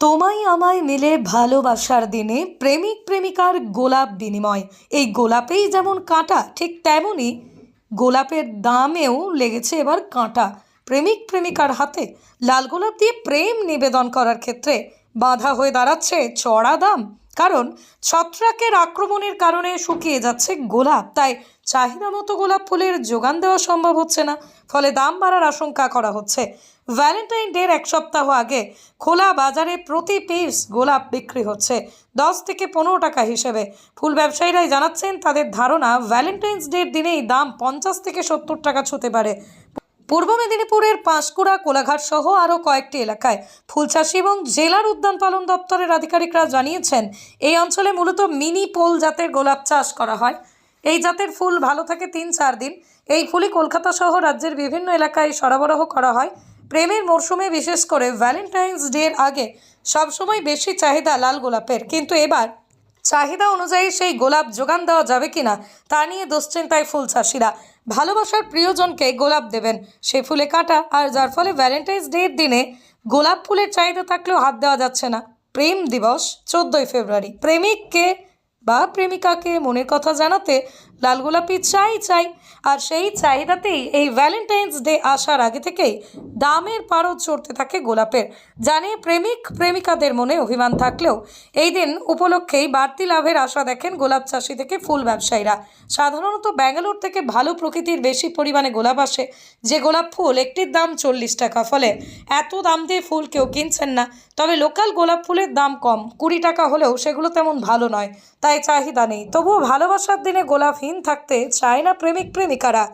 তোমায় আমায় মিলে ভালোবাসার দিনে প্রেমিক প্রেমিকার গোলাপ বিনিময়। এই গোলাপেই যেমন কাঁটা, ঠিক তেমনই গোলাপের দামেও লেগেছে এবার কাঁটা। প্রেমিক প্রেমিকার হাতে লাল গোলাপ দিয়ে প্রেম নিবেদন করার ক্ষেত্রে বাধা হয়ে দাঁড়াচ্ছে চড়া দাম। কারণ ছত্রাকের আক্রমণের কারণে শুকিয়ে যাচ্ছে গোলাপ। তাই চাহিদা মতো গোলাপ ফুলের যোগান দেওয়া সম্ভব হচ্ছে না। ফলে দাম বাড়ার আশঙ্কা করা হচ্ছে। ভ্যালেন্টাইন ডের এক সপ্তাহ আগে খোলা বাজারে প্রতি পিস গোলাপ বিক্রি হচ্ছে দশ থেকে পনেরো টাকা হিসেবে। ফুল ব্যবসায়ীরাই জানাচ্ছেন, তাদের ধারণা ভ্যালেন্টাইন্স ডের দিনেই দাম পঞ্চাশ থেকে সত্তর টাকা ছুতে পারে। পূর্ব মেদিনীপুরের পাঁশকুড়া, কোলাঘাট সহ আরও কয়েকটি এলাকায় ফুল চাষি এবং জেলার উদ্যান পালন দপ্তরের আধিকারিকরা জানিয়েছেন, এই অঞ্চলে মূলত মিনি পোল জাতের গোলাপ চাষ করা হয়। এই জাতের ফুল ভালো থাকে তিন চার দিন। এই ফুলই কলকাতা সহ রাজ্যের বিভিন্ন এলাকায় সরবরাহ করা হয়। প্রেমের মরশুমে বিশেষ করে ভ্যালেন্টাইন্স ডের আগে সবসময় বেশি চাহিদা লাল গোলাপের। কিন্তু এবার চাহিদা অনুযায়ী সেই গোলাপ যোগান দেওয়া যাবে কিনা তা নিয়ে দুশ্চিন্তায় ফুল চাষিরা ভালোবাসার প্রিয়জনকে গোলাপ দেবেন। সে ফুলে কাটা, আর যার ফলে ভ্যালেন্টাইন্স ডের দিনে গোলাপ ফুলের চাহিদা থাকলেও হাত দেওয়া যাচ্ছে না। প্রেম দিবস, চোদ্দোই ফেব্রুয়ারি। প্রেমিককে বা প্রেমিকাকে মনের কথা জানাতে লাল গোলাপি চাই চাই, আর সেই চাহিদাতেই এই ভ্যালেন্টাইন্স ডে আসার আগে থেকেই দামের পারদ চড়তে থাকে গোলাপের। জানিয়ে প্রেমিক প্রেমিকাদের মনে অভিমান থাকলেও এই দিন উপলক্ষেই বাড়তি লাভের আশা দেখেন গোলাপ চাষি থেকে ফুল ব্যবসায়ীরা। সাধারণত ব্যাঙ্গালোর থেকে ভালো প্রকৃতির বেশি পরিমাণে গোলাপ আসে, যে গোলাপ ফুল একটির দাম চল্লিশ টাকা ফলে। এত দাম দিয়ে ফুল কেউ কিনছেন না, তবে লোকাল গোলাপ ফুলের দাম কম। কুড়ি টাকা হলেও সেগুলো তেমন ভালো নয় তাই চাহিদা নেই। তবুও ভালোবাসার দিনে গোলাপহীন থাকতে চায় না প্রেমিক প্রেমিকারা